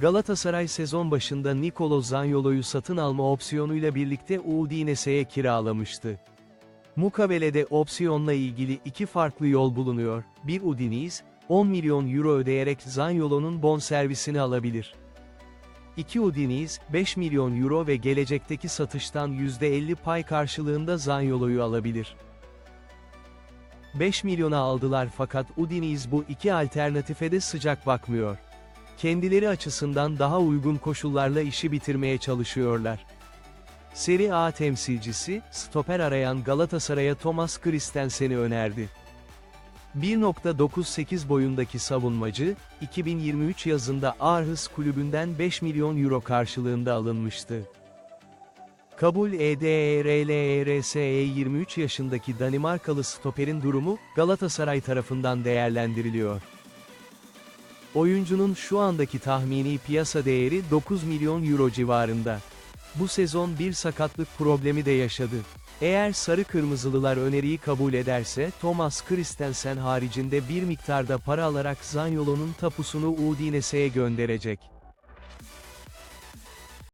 Galatasaray sezon başında Nicolo Zaniolo'yu satın alma opsiyonuyla birlikte Udinese'ye kiralamıştı. Mukavele'de opsiyonla ilgili iki farklı yol bulunuyor. Bir Udiniz, 10 milyon euro ödeyerek Zaniolo'nun bonservisini alabilir. 2 Udiniz, 5 milyon euro ve gelecekteki satıştan %50 pay karşılığında Zaniolo'yu alabilir. 5 milyona aldılar fakat Udiniz bu iki alternatife de sıcak bakmıyor. Kendileri açısından daha uygun koşullarla işi bitirmeye çalışıyorlar. Serie A temsilcisi, stoper arayan Galatasaray'a Thomas Christensen'i önerdi. 1.98 boyundaki savunmacı, 2023 yazında Aarhus kulübünden 5 milyon euro karşılığında alınmıştı. Kabul E EDERLERSE 23 yaşındaki Danimarkalı stoperin durumu, Galatasaray tarafından değerlendiriliyor. Oyuncunun şu andaki tahmini piyasa değeri 9 milyon euro civarında. Bu sezon bir sakatlık problemi de yaşadı. Eğer sarı kırmızılılar öneriyi kabul ederse Thomas Christensen haricinde bir miktarda para alarak Zaniolo'nun tapusunu Udinese'ye gönderecek.